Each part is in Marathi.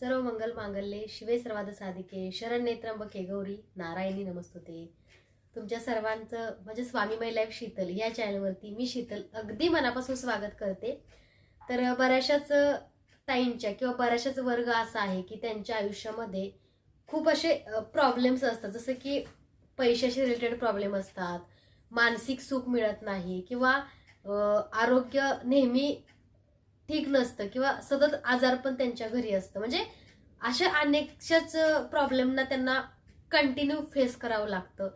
सर्व मंगल मांगल्ये शिवे सर्वाद साधिके शरण नेत्रंबके गौरी नारायणी नमस्तुते. तुमच्या सर्वांचं म्हणजे स्वामी माय लाईफ शीतल या चॅनलवरती मी शीतल अगदी मनापासून स्वागत करते. तर बऱ्याचशाच ताईंच्या किंवा बऱ्याचशाच वर्ग असा आहे की त्यांच्या आयुष्यामध्ये खूप असे प्रॉब्लेम्स असतात. जसं की पैशाशी रिलेटेड प्रॉब्लेम असतात मानसिक सुख मिळत नाही किंवा आरोग्य नेहमी ठीक नसतं किंवा सतत आजार पण त्यांच्या घरी असतं. म्हणजे अशा अनेकशाच प्रॉब्लेमना त्यांना कंटिन्यू फेस करावं लागतं.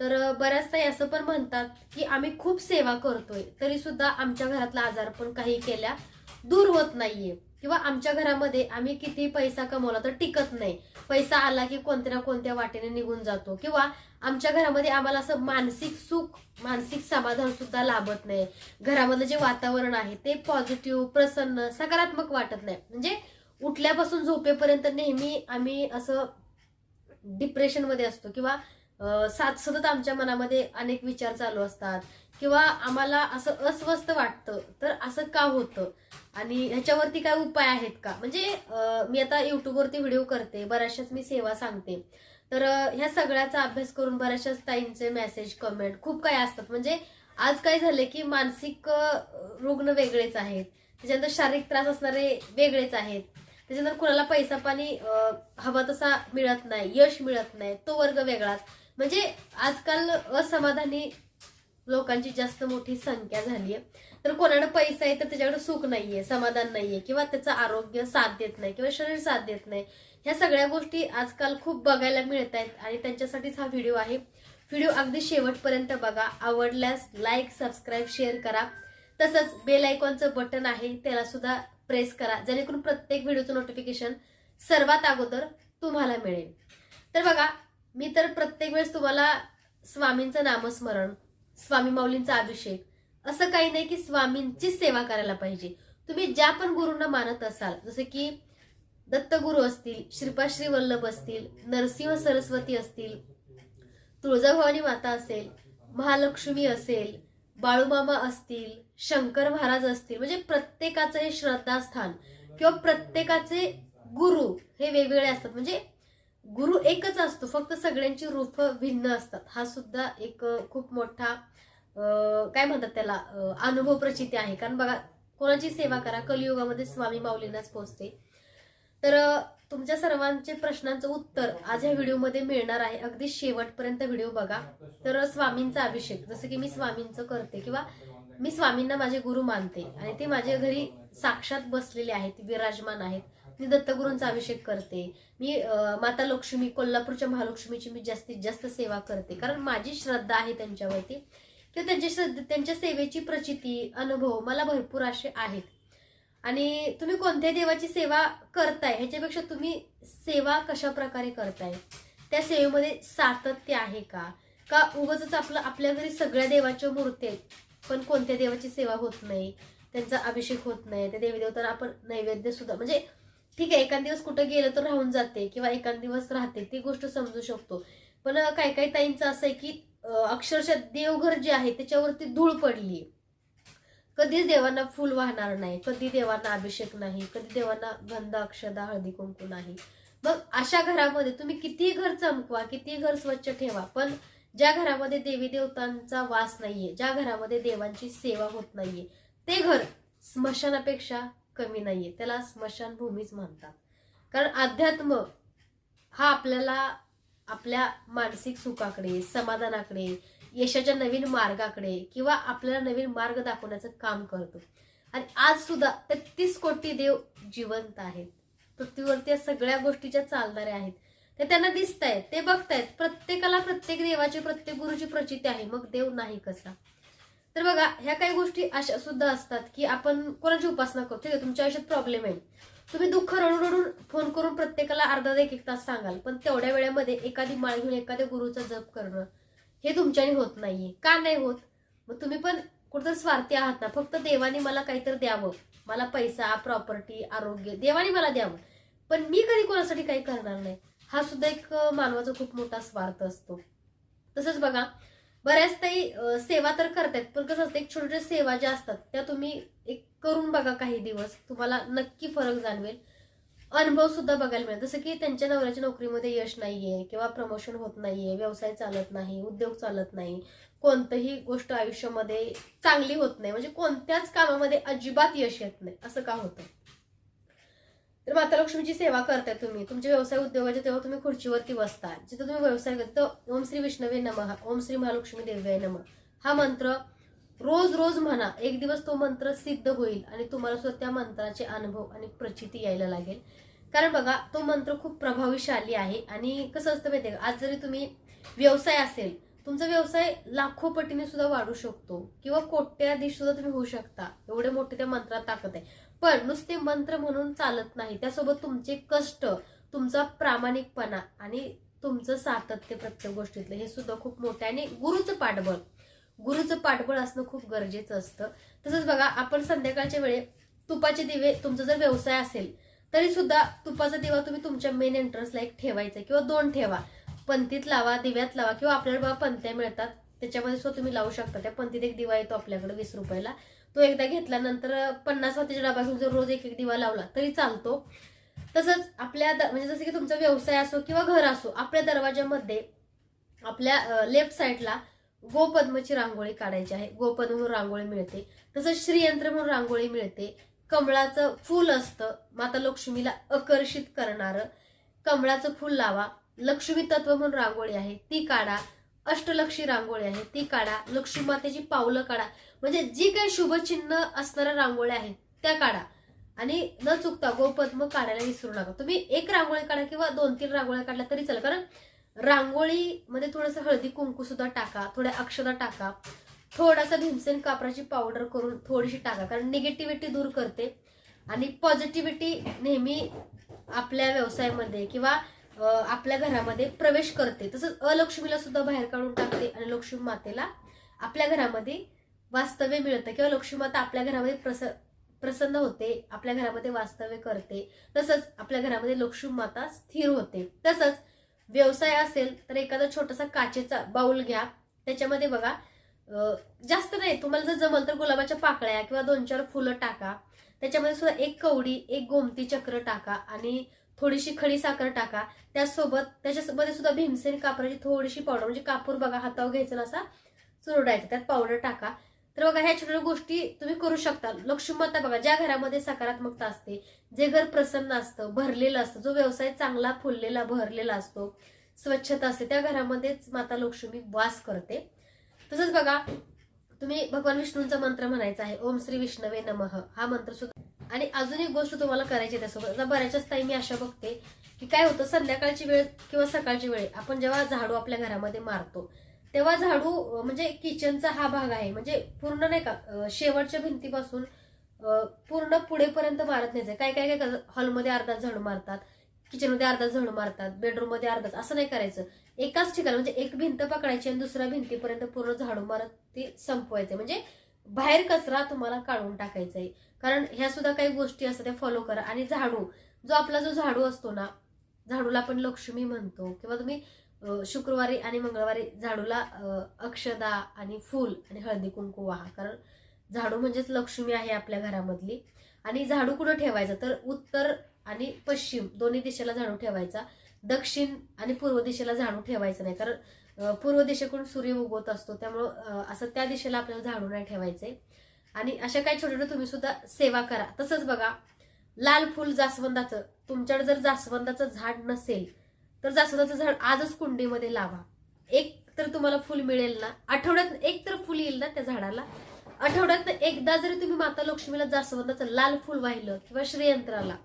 तर बऱ्याचदा असं पण म्हणतात की आम्ही खूप सेवा करतोय तरी सुद्धा आमच्या घरातला आजार पण काही केल्या दूर होत नाहीये. किंवा आमच्या घरामध्ये आम्ही किती पैसा कमवला तर टिकत नाही. पैसा आला की कोणत्या ना कोणत्या वाटेने निघून जातो. किंवा आमच्या घरामध्ये आम्हाला असं मानसिक सुख मानसिक समाधान सुद्धा लाभत नाही. घरामधलं जे वातावरण आहे ते पॉझिटिव्ह प्रसन्न सकारात्मक वाटत नाही. म्हणजे उठल्यापासून झोपेपर्यंत नेहमी आम्ही असं डिप्रेशनमध्ये असतो किंवा सात सतत आमच्या मनामध्ये अनेक विचार चालू असतात. किंवा आम्हाला असं अस्वस्थ वाटतं तर असं का होतं? आणि ह्याच्यावरती काय उपाय आहेत का? म्हणजे मी आता युट्यूबवरती व्हिडिओ करते बऱ्याचशाच मी सेवा सांगते. तर ह्या सगळ्याचा अभ्यास करून बऱ्याचशाच ताईंचे मेसेज कमेंट खूप काही असतात. म्हणजे आज काय झाले की मानसिक रुग्ण वेगळेच आहेत. त्याच्यानंतर शारीरिक त्रास असणारे वेगळेच आहेत. त्याच्यानंतर कुणाला पैसा पाणी हवा तसा मिळत नाही यश मिळत नाही तो वर्ग वेगळाच. म्हणजे आजकाल असमाधानी लोकांची जास्त मोठी संख्या झाली आहे तर कोणाकडे पैसा आहे तर त्याच्याकडे सुख नाहीये समाधान नाहीये किंवा त्याचं आरोग्य साथ देत नाही किंवा शरीर साथ देत नाही. ह्या सगळ्या गोष्टी आजकाल खूप बघायला मिळत आहेत आणि त्यांच्यासाठीच हा व्हिडिओ आहे. व्हिडिओ अगदी शेवटपर्यंत बघा. आवडल्यास लाईक सबस्क्राईब शेअर करा. तसंच बेल आयकॉनचं बटन आहे त्याला सुद्धा प्रेस करा. जेणेकरून प्रत्येक व्हिडिओचं नोटिफिकेशन सर्वात अगोदर तुम्हाला मिळेल. तर बघा मी तर प्रत्येक वेळेस तुम्हाला स्वामींचं नामस्मरण स्वामी माऊलींचा अभिषेक असं काही नाही की स्वामींचीच सेवा करायला पाहिजे. तुम्ही ज्या पण गुरूंना मानत असाल जसं की दत्तगुरू असतील श्रीपाश्री वल्लभ असतील नरसिंह सरस्वती असतील तुळजाभवानी माता असेल महालक्ष्मी असेल बाळूमामा असतील शंकर महाराज असतील म्हणजे प्रत्येकाचं हे श्रद्धास्थान किंवा प्रत्येकाचे गुरु हे वेगवेगळे असतात. म्हणजे गुरु एकच असतो फक्त सगळ्यांची रूप भिन्न असतात. हा सुद्धा एक खूप मोठा काय म्हणतात त्याला अनुभव प्रचिती आहे. कारण बघा कोणाची सेवा करा कलियुगामध्ये स्वामी माऊलींनाच पोहोचते. तर तुमच्या सर्वांचे प्रश्नांचं उत्तर आज ह्या व्हिडिओमध्ये मिळणार आहे. अगदी शेवटपर्यंत व्हिडिओ बघा. तर स्वामींचा अभिषेक जसं की मी स्वामींचं करते किंवा मी स्वामींना माझे गुरु मानते. आणि ते माझ्या घरी साक्षात बसलेले आहेत विराजमान आहेत. मी दत्तगुरूंचा अभिषेक करते. मी माता लक्ष्मी कोल्हापूरच्या महालक्ष्मीची मी जास्तीत जास्त सेवा करते. कारण माझी श्रद्धा आहे त्यांच्यावरती. किंवा त्यांच्या श्रद्धा त्यांच्या सेवेची प्रचिती अनुभव मला भरपूर असे आहेत. आणि तुम्ही कोणत्या देवाची सेवा करताय ह्याच्यापेक्षा तुम्ही सेवा कशा प्रकारे करताय? त्या सेवेमध्ये सातत्य आहे का? का उगाच आपलं आपल्या घरी सगळ्या देवाच्या मूर्ती आहेत पण कोणत्या देवाची सेवा होत नाही? त्यांचा अभिषेक होत नाही. त्या देवी आपण नैवेद्य सुद्धा म्हणजे ठीक आहे एखाद दिवस कुठं गेलं तर राहून जाते किंवा एखाद दिवस राहते ती गोष्ट समजू शकतो. पण काही काही ताईंचं असं आहे की अक्षरशः देवघर जे आहे त्याच्यावरती धूळ पडली. कधीच देवांना फुल वाहणार नाही कधी देवांना अभिषेक नाही कधी देवांना गंध अक्षदा हळदी कुंकू नाही. मग अशा घरामध्ये तुम्ही कितीही घर चमकवा कितीही घर स्वच्छ ठेवा पण ज्या घरामध्ये देवी देवतांचा वास नाहीये ज्या घरामध्ये देवांची सेवा होत नाहीये ते घर स्मशानापेक्षा कमी नाहीये. त्याला स्मशानभूमीच म्हणतात. कारण अध्यात्म हा आपल्याला आपल्या मानसिक सुखाकडे समाधानाकडे यशाच्या नवीन मार्गाकडे किंवा आपल्याला नवीन मार्ग दाखवण्याचं काम करतो. आणि आज सुद्धा तेहतीस कोटी देव जिवंत आहेत. पृथ्वीवरती या सगळ्या गोष्टीच्या चालणाऱ्या आहेत. ते त्यांना दिसत आहेत ते बघतायत. प्रत्येकाला प्रत्येक देवाची प्रत्येक गुरुची प्रचिती आहे. मग देव नाही कसा? तर बघा ह्या काही गोष्टी अशा सुद्धा असतात की आपण कोणाची उपासना करतो? ठीक आहे तुमच्या आयुष्यात प्रॉब्लेम आहे. तुम्ही दुःख रडून रडून फोन करून प्रत्येकाला अर्धा एक एक तास सांगाल पण तेवढ्या वेळेमध्ये एखादी माळ घेऊन एखाद्या गुरुचा जप करणं हे तुमच्याने होत नाहीये. का नाही होत? मग तुम्ही पण कुठंतरी स्वार्थी आहात ना. फक्त देवाने मला काहीतरी द्यावं. मला पैसा प्रॉपर्टी आरोग्य देवाने मला द्यावं. पण मी कधी कोणासाठी काही करणार नाही? हा सुद्धा एक मानवाचा खूप मोठा स्वार्थ असतो. तसंच बघा बऱ्याच काही सेवा तर करतात पण कसं असतं एक छोटे सेवा ज्या असतात त्या तुम्ही एक करून बघा काही दिवस तुम्हाला नक्की फरक जाणवेल. अनुभव सुद्धा बघायला मिळेल. जसं की त्यांच्या नवऱ्याच्या नोकरीमध्ये यश नाहीये किंवा प्रमोशन होत नाहीये व्यवसाय चालत नाही उद्योग चालत नाही कोणतंही गोष्ट आयुष्यामध्ये चांगली होत नाही म्हणजे कोणत्याच कामामध्ये अजिबात यश येत नाही असं का होतं? तर माता लक्ष्मीची सेवा करताय तुम्ही. तुमचे व्यवसाय उद्योगाचे तेव्हा तुम्ही खुर्चीवरती बसता जिथं तुम्ही व्यवसाय करता तर ओम श्री विष्णवे नम ओम श्री महालक्ष्मी देव्याय नम. हा मंत्र रोज रोज म्हणा एक दिवस तो मंत्र सिद्ध होईल आणि तुम्हाला सुद्धा त्या मंत्राचे अनुभव आणि प्रचिती यायला लागेल. कारण बघा तो मंत्र खूप प्रभावीशाली आहे आणि कसं असतं माहिती का? आज जरी तुम्ही व्यवसाय असेल तुमचा व्यवसाय लाखो पटीने सुद्धा वाढू शकतो किंवा कोट्याधीश सुद्धा तुम्ही होऊ शकता. एवढे मोठे त्या मंत्रात ताकद आहे. पण नुसते मंत्र म्हणून चालत नाही. त्यासोबत तुमचे कष्ट तुमचा प्रामाणिकपणा आणि तुमचं सातत्य प्रत्येक गोष्टीतलं हे सुद्धा खूप मोठं आहे. आणि गुरुचं पाठबळ. गुरुचं पाठबळ असणं खूप गरजेचं असतं. तसंच बघा आपण संध्याकाळच्या वेळे तुपाचे दिवे तुमचा जर व्यवसाय असेल तरी सुद्धा तुपाचा दिवा तुम्ही तुमच्या मेन एंट्रन्सला एक ठेवायचा किंवा दोन ठेवा. पंतीत लावा दिव्यात लावा किंवा आपल्याला बघा पंत्या मिळतात. त्याच्यामध्ये सुद्धा तुम्ही लावू शकता. त्या पंतीत एक दिवा येतो आपल्याकडे वीस रुपयाला. तो एकदा घेतल्यानंतर पन्नास वातीचा डबा घेऊन जर रोज एक एक दिवा लावला तरी चालतो. तसंच आपल्या द- म्हणजे जसं की तुमचा व्यवसाय असो किंवा घर असो आपल्या दरवाजामध्ये आपल्या लेफ्ट साईडला गोपद्मची रांगोळी काढायची आहे. गोपद्म म्हणून रांगोळी मिळते. तसंच श्रीयंत्र म्हणून रांगोळी मिळते. कमळाचं फूल असतं. माता लक्ष्मीला आकर्षित करणारं कमळाचं फूल लावा. लक्ष्मी तत्व म्हणून रांगोळी आहे ती काढा. अष्टलक्षी रांगोळी आहे ती काढा. लक्ष्मी मातेची पावलं काढा. म्हणजे जी काही शुभचिन्ह असणाऱ्या रांगोळ्या आहेत त्या काढा. आणि न चुकता गोपद्म काढायला विसरू नका. तुम्ही एक रांगोळी काढा किंवा दोन तीन रांगोळ्या काढल्या तरी चालेल. कारण रांगोळीमध्ये थोडंसं हळदी कुंकू सुद्धा टाका थोड्या अक्षदा टाका. थोडासा भीमसेन कापराची पावडर करून थोडीशी टाका. कारण निगेटिव्हिटी दूर करते. आणि पॉझिटिव्हिटी नेहमी आपल्या व्यवसायामध्ये किंवा आपल्या घरामध्ये प्रवेश करते. तसंच अलक्ष्मीला सुद्धा बाहेर काढून टाकते आणि लक्ष्मी मातेला आपल्या घरामध्ये वास्तव्य मिळतं किंवा लक्ष्मी माता आपल्या घरामध्ये प्रस प्रसन्न होते आपल्या घरामध्ये वास्तव्य करते तसंच आपल्या घरामध्ये लक्ष्मी माता स्थिर होते. तसंच व्यवसाय असेल तर एखादा छोटासा काचेचा बाऊल घ्या. त्याच्यामध्ये बघा जास्त नाही तुम्हाला जर जमल तर गुलाबाच्या पाकळ्या किंवा दोन चार फुलं टाका. त्याच्यामध्ये सुद्धा एक कवडी एक गोमती चक्र टाका आणि थोडीशी खडी साखर टाका. त्यासोबत त्याच्यामध्ये सुद्धा भीमसेन कापराची थोडीशी पावडर म्हणजे कापूर बघा हातावर घ्यायचा असा चुरडायचा त्यात पावडर टाका. तर बघा ह्या छोट्या गोष्टी तुम्ही करू शकता. लक्ष्मीमाता बघा ज्या घरामध्ये सकारात्मकता असते जे घर प्रसन्न असतं भरलेलं असतं जो व्यवसाय चांगला फुललेला भरलेला असतो स्वच्छता असते त्या घरामध्येच माता लक्ष्मी वास करते. तसंच बघा तुम्ही भगवान विष्णूंचा मंत्र म्हणायचा आहे ओम श्री विष्णवे नमः हा मंत्र सुद्धा आणि अजून एक गोष्ट तुम्हाला करायची त्यासोबत. बऱ्याच ताई मी अशा बघते की काय होतं संध्याकाळची वेळ किंवा सकाळची वेळ आपण जेव्हा झाडू आपल्या घरामध्ये मारतो तेव्हा झाडू म्हणजे किचनचा हा भाग आहे. म्हणजे पूर्ण नाही का शेवटच्या भिंतीपासून पूर्ण पुढेपर्यंत मारत नाही काय काय काय हॉलमध्ये अर्धा झाडू मारतात किचनमध्ये अर्धा झाडू मारतात बेडरूममध्ये अर्धाच असं नाही करायचं. एकाच ठिकाणी म्हणजे एक भिंत पकडायची आणि दुसऱ्या भिंतीपर्यंत पूर्ण झाडू मारत ती संपवायचे. म्हणजे बाहेर कचरा तुम्हाला काढून टाकायचा आहे. कारण ह्या सुद्धा काही गोष्टी असतात त्या फॉलो करा. आणि झाडू जो आपला जो झाडू असतो ना झाडूला आपण लक्ष्मी म्हणतो किंवा तुम्ही शुक्रवारी आणि मंगळवारी झाडूला अक्षदा आणि फूल आणि हळदी कुंकू वाहा. कारण झाडू म्हणजेच लक्ष्मी आहे आपल्या घरामधली. आणि झाडू कुठं ठेवायचं? तर उत्तर आणि पश्चिम दोन्ही दिशेला झाडू ठेवायचा. दक्षिण आणि पूर्व दिशेला झाडू ठेवायचं नाही. कारण पूर्व दिशेकडून सूर्य उगवत असतो. त्यामुळं असं त्या दिशेला आपल्याला झाडू नाही ठेवायचे. आणि अशा काही छोटे छोटे तुम्ही सुद्धा सेवा करा. तसंच बघा लाल फुल जास्वंदाचं. तुमच्याकडे जर जास्वंदाचं झाड नसेल तर जास्वंदाचं झाड आजच कुंडीमध्ये लावा. एक तर तुम्हाला फुल मिळेल ना. आठवड्यात एक तर फुल येईल ना त्या झाडाला. आठवड्यात एकदा जरी तुम्ही माता लक्ष्मीला जास्वंदाचं लाल फुल वाहिलं किंवा श्रीयंत्राला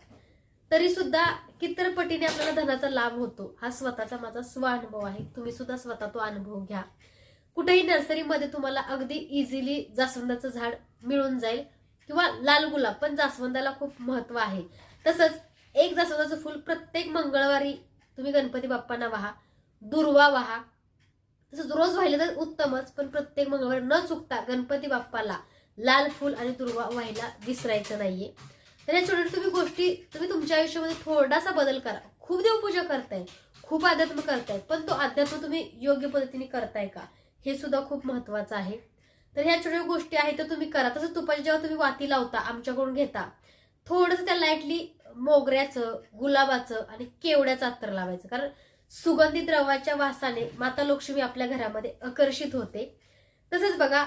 तरी सुद्धा कितरपटीने आपल्याला धनाचा लाभ होतो. हा स्वतःचा माझा स्व अनुभव आहे. तुम्ही सुद्धा स्वतः तो अनुभव घ्या. कुठेही नर्सरीमध्ये तुम्हाला अगदी इझिली जास्वंदाचं झाड मिळून जाईल किंवा लाल गुलाब पण जास्वंदाला खूप महत्त्व आहे. तसंच एक जास्वंदाचं फुल प्रत्येक मंगळवारी तुम्ही गणपती बाप्पांना वाहा दुर्वा वाहा. तसंच रोज वाहिलं तर उत्तमच पण प्रत्येक मंगळवार न चुकता गणपती बाप्पाला लाल फुल आणि दुर्वा व्हायला विसरायचं नाहीये. तर या छोट्या तुम्ही गोष्टी तुम्ही तुमच्या आयुष्यामध्ये थोडासा बदल करा. खूप देवपूजा करताय खूप अध्यात्म करताय पण तो अध्यात्म तुम्ही योग्य पद्धतीने करताय का? हे सुद्धा खूप महत्वाचं आहे. तर ह्या छोट्या गोष्टी आहेत तर तुम्ही करा. तसंच तुपाची जेव्हा तुम्ही वाती लावता आमच्याकडून घेता थोडंसं त्या लाईटली मोगऱ्याचं गुलाबाचं आणि केवड्याचं अत्तर लावायचं. कारण सुगंधी द्रवाच्या वासाने माता लक्ष्मी आपल्या घरामध्ये आकर्षित होते. तसंच बघा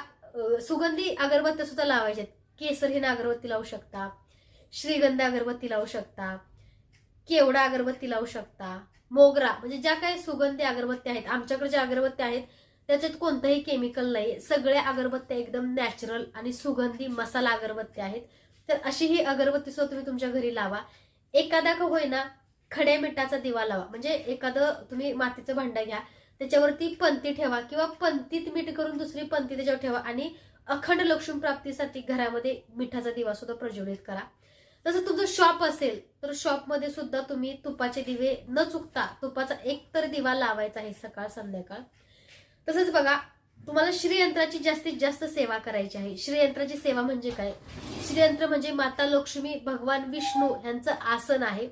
सुगंधी अगरबत्त्या सुद्धा लावायच्यात केसरहीन अगरबत्ती लावू शकता. श्रीगंध अगरबत्ती लावू शकता. केवडा अगरबत्ती लावू शकता. मोगरा म्हणजे ज्या काही सुगंधी अगरबत्त्या आहेत आमच्याकडे ज्या अगरबत्त्या आहेत त्याच्यात कोणतंही केमिकल नाही सगळ्या अगरबत्त्या एकदम नॅचरल आणि सुगंधी मसाला अगरबत्त्या आहेत. तर अशी ही अगरबत्ती सुद्धा तुम्ही तुमच्या घरी लावा. एखादा का होईना खड्या मिठाचा दिवा लावा. म्हणजे एखादं तुम्ही मातीचं भांडं घ्या त्याच्यावरती पंती ठेवा किंवा पंतीत मीठ करून दुसरी पंती त्याच्यावर ठेवा आणि अखंड लक्ष्मी प्राप्तीसाठी घरामध्ये मिठाचा दिवा सुद्धा प्रज्वलित करा. तसं तुमचं शॉप असेल तर शॉपमध्ये सुद्धा तुम्ही तुपाचे दिवे न चुकता तुपाचा एक तर दिवा लावायचा आहे सकाळ संध्याकाळ. तसंच बघा तुम्हाला श्रीयंत्राची जास्तीत जास्त सेवा करायची आहे. श्रीयंत्राची सेवा म्हणजे काय? श्रीयंत्र म्हणजे माता लक्ष्मी भगवान विष्णू यांचं आसन आहे.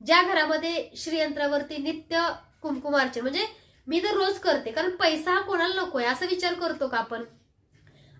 ज्या घरामध्ये श्रीयंत्रावरती नित्य कुंकुमार्चन म्हणजे मी तर रोज करते कारण पैसा हा कोणाला नकोय असा विचार करतो का आपण?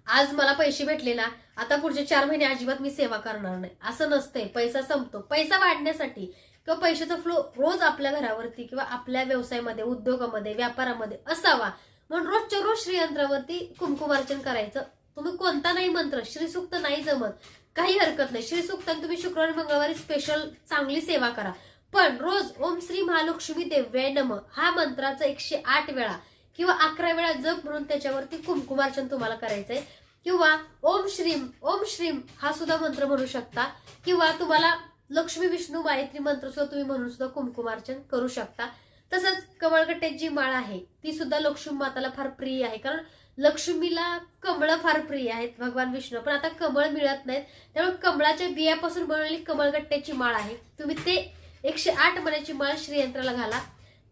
आज मला पैसे भेटले ना आता पुढचे चार महिने अजिबात मी सेवा करणार नाही. असं नसतंय पैसा संपतो. पैसा वाढण्यासाठी किंवा पैशाचा फ्लो रोज आपल्या घरावरती किंवा आपल्या व्यवसायामध्ये उद्योगामध्ये व्यापारामध्ये असावा. म्हणून रोजच्या रोज श्रीयंत्रावरती कुंकुमार्चन करायचं. तुम्ही कोणता नाही मंत्र श्रीसुक्त नाही जमत. काही हरकत नाही. श्रीसुक्त तुम्ही शुक्रवारी मंगळवारी स्पेशल चांगली सेवा करा. पण रोज ओम श्री महालक्ष्मी देव्याय नम हा मंत्राचा एकशे आठ वेळा किंवा अकरा वेळा जप म्हणून त्याच्यावरती कुंकुमार्चन तुम्हाला करायचंय. किंवा ओम श्रीम ओम श्रीम हा सुद्धा मंत्र म्हणू शकता. किंवा तुम्हाला लक्ष्मी विष्णू गायत्री मंत्र सुद्धा तुम्ही म्हणून सुद्धा कुंकुमार्चन करू शकता. तसंच कमळगट्ट्याची जी माळ आहे ती सुद्धा लक्ष्मी माताला फार प्रिय आहे. कारण लक्ष्मीला कमळ फार प्रिय आहेत भगवान विष्णू. पण आता कमळ मिळत नाहीत त्यामुळे कमळाच्या बियापासून बनवलेली कमळगट्ट्याची माळ आहे. तुम्ही ते एकशे आठ मण्याची माळ श्रीयंत्राला घाला.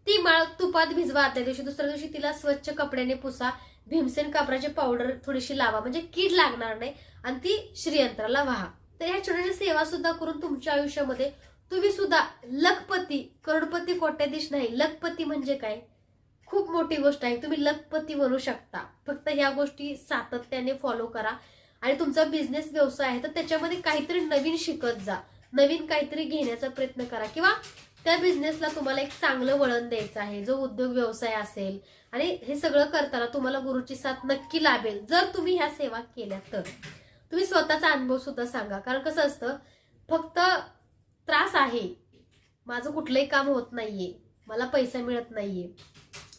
ती माळ तुपात भिजवा आदल्या दिवशी दुसऱ्या दिवशी तिला स्वच्छ कपड्याने पुसा. भीमसेन कापराची पावडर थोडीशी लावा म्हणजे कीड लागणार नाही. आणि ती श्रीयंत्राला व्हा. तर ह्या छोट्याशा सेवा सुद्धा करून तुमच्या आयुष्यामध्ये तुम्ही सुद्धा लखपती करोडपती कोट्याधीश नाही. लखपती म्हणजे काय? खूप मोठी गोष्ट आहे. तुम्ही लखपती बनू शकता. फक्त ह्या गोष्टी सातत्याने फॉलो करा. आणि तुमचा बिझनेस व्यवसाय आहे तर त्याच्यामध्ये काहीतरी नवीन शिकत जा. नवीन काहीतरी घेण्याचा प्रयत्न करा. किंवा त्या बिझनेसला तुम्हाला एक चांगलं वळण द्यायचं आहे. जो उद्योग व्यवसाय असेल. आणि हे सगळं करताना तुम्हाला गुरुची साथ नक्की लाभेल. जर तुम्ही ह्या सेवा केल्या तर. तुम्ही स्वतःचा अनुभव सुद्धा सांगा. कारण कसं असतं फक्त त्रास आहे. माझं कुठलंही काम होत नाहीये. मला पैसा मिळत नाहीये.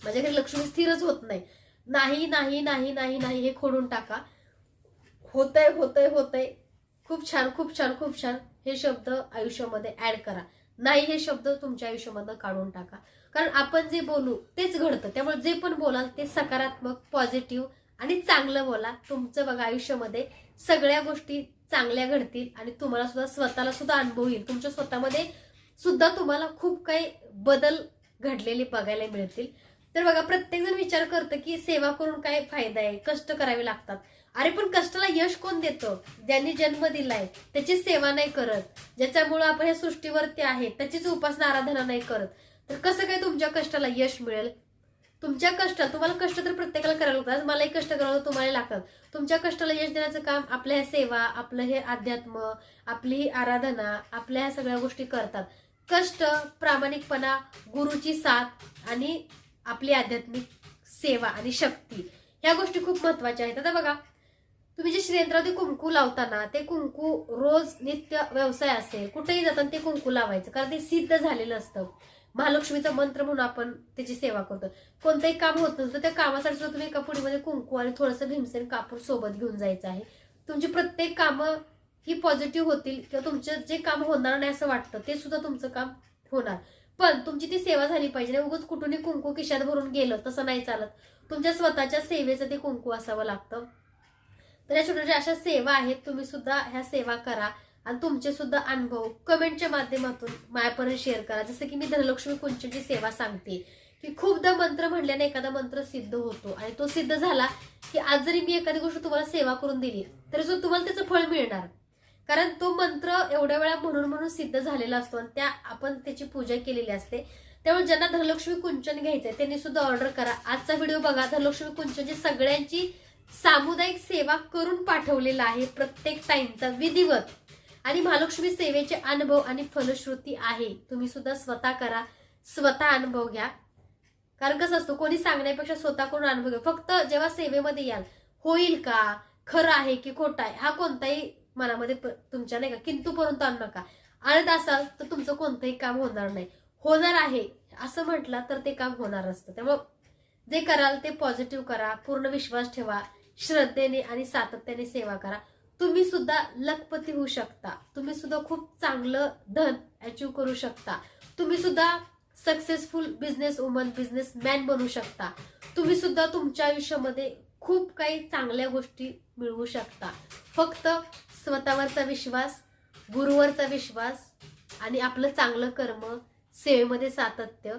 माझ्याकडे लक्ष्मी स्थिरच होत नाही. नाही नाही नाही नाही नाही हे खोडून टाका. होतंय होतंय होतंय. खूप छान खूप छान खूप छान हे शब्द आयुष्यामध्ये ऍड करा. नाही हे शब्द तुमच्या आयुष्यामधनं काढून टाका. कारण आपण जे बोलू तेच घडतं. त्यामुळे जे पण बोलाल ते सकारात्मक पॉझिटिव्ह आणि चांगलं बोला. तुमचं बघा आयुष्यामध्ये सगळ्या गोष्टी चांगल्या घडतील आणि तुम्हाला सुद्धा स्वतःला सुद्धा अनुभव येईल. तुमच्या स्वतःमध्ये सुद्धा तुम्हाला खूप काही बदल घडलेले बघायला मिळतील. तर बघा प्रत्येक जण विचार करतं की सेवा करून काय फायदा आहे? कष्ट करावे लागतात. अरे पण कष्टाला यश कोण देतं? ज्यांनी जन्म दिलाय त्याची सेवा नाही करत. ज्याच्यामुळे आपण या सृष्टीवरती आहे त्याचीच उपासना आराधना नाही करत. तर कसं काय तुमच्या कष्टाला यश मिळेल? तुमच्या कष्टात तुम्हाला कष्ट तर प्रत्येकाला करायला लागतात. मलाही कष्ट करायला तुम्हाला लागतात. तुमच्या कष्टाला यश देण्याचं काम आपल्या ह्या सेवा आपलं हे अध्यात्म आपली ही आराधना आपल्या ह्या सगळ्या गोष्टी करतात. कष्ट प्रामाणिकपणा गुरुची साथ आणि आपली आध्यात्मिक सेवा आणि शक्ती. ह्या गोष्टी खूप महत्त्वाच्या आहेत. आता बघा तुम्ही जे श्रीयंत्रावरती कुंकू लावताना ते कुंकू रोज नित्य व्यवसाय असेल कुठेही जाताना ते कुंकू लावायचं कारण ते सिद्ध झालेलं असतं. महालक्ष्मीचा मंत्र म्हणून आपण त्याची सेवा करतो. कोणतंही काम होत नसतं त्या कामासाठी सुद्धा तुम्ही एका पुडीमध्ये म्हणजे कुंकू आणि थोडंसं भीमसेन कापूर सोबत घेऊन जायचं आहे. तुमची प्रत्येक कामं ही पॉझिटिव्ह होतील किंवा तुमचं जे काम होणार नाही असं वाटतं ते सुद्धा तुमचं काम होणार. पण तुमची ती सेवा झाली पाहिजे नाही उगाच कुठूनही कुंकू खिशात भरून गेलं तसं नाही चालत. तुमच्या स्वतःच्या सेवेचं ते कुंकू असावं लागतं. तर या छोट्या अशा सेवा आहेत तुम्ही सुद्धा ह्या सेवा करा. आणि तुमचे सुद्धा अनुभव कमेंटच्या माध्यमातून माझ्यापर्यंत शेअर करा. जसं की मी धनलक्ष्मी कुंचची सेवा सांगते की खूपदा मंत्र म्हणल्याने एखादा मंत्र सिद्ध होतो आणि तो सिद्ध झाला की आज जरी मी एखादी गोष्ट तुम्हाला सेवा करून दिली तरी सुद्धा तुम्हाला त्याचं फळ मिळणार. कारण तो मंत्र एवढ्या वेळा म्हणून म्हणून सिद्ध झालेला असतो आणि त्या आपण त्याची पूजा केलेली असते. त्यामुळे ज्यांना धनलक्ष्मी कुंचन घ्यायचंय त्यांनी सुद्धा ऑर्डर करा. आजचा व्हिडिओ बघा धनलक्ष्मी कुंचनची सगळ्यांची सामुदायिक सेवा करून पाठवलेला आहे प्रत्येक टाइमचा विधिवत. आणि महालक्ष्मी सेवेचे अनुभव आणि फलश्रुती आहे. तुम्ही सुद्धा स्वतः करा. स्वतः अनुभव घ्या. कारण कसं असतो कोणी सांगण्यापेक्षा स्वतःकडून अनुभव घ्या फक्त जेव्हा सेवेमध्ये याल होईल का? खरं आहे की खोटं आहे? हा कोणताही मनामध्ये प- तुमच्या नाही का किंतू परंतु आणू नका. आणत असाल तर तुमचं कोणतंही काम होणार नाही. होणार आहे असं म्हटलं तर ते काम होणार असतं. त्यामुळं जे कराल ते पॉझिटिव्ह करा पूर्ण विश्वास ठेवा श्रद्धेने आणि सातत्याने सेवा करा. तुम्ही सुद्धा लखपती होऊ शकता. तुम्ही सुद्धा खूप चांगलं धन अचीव करू शकता. तुम्ही सुद्धा successful business woman business man बनू शकता. तुम्ही सुद्धा तुमच्या आयुष्यामध्ये खूप काही चांगल्या गोष्टी मिळवू शकता. फक्त स्वतःवरचा विश्वास गुरुवरचा विश्वास आणि आपलं चांगलं कर्म सेवेमध्ये सातत्य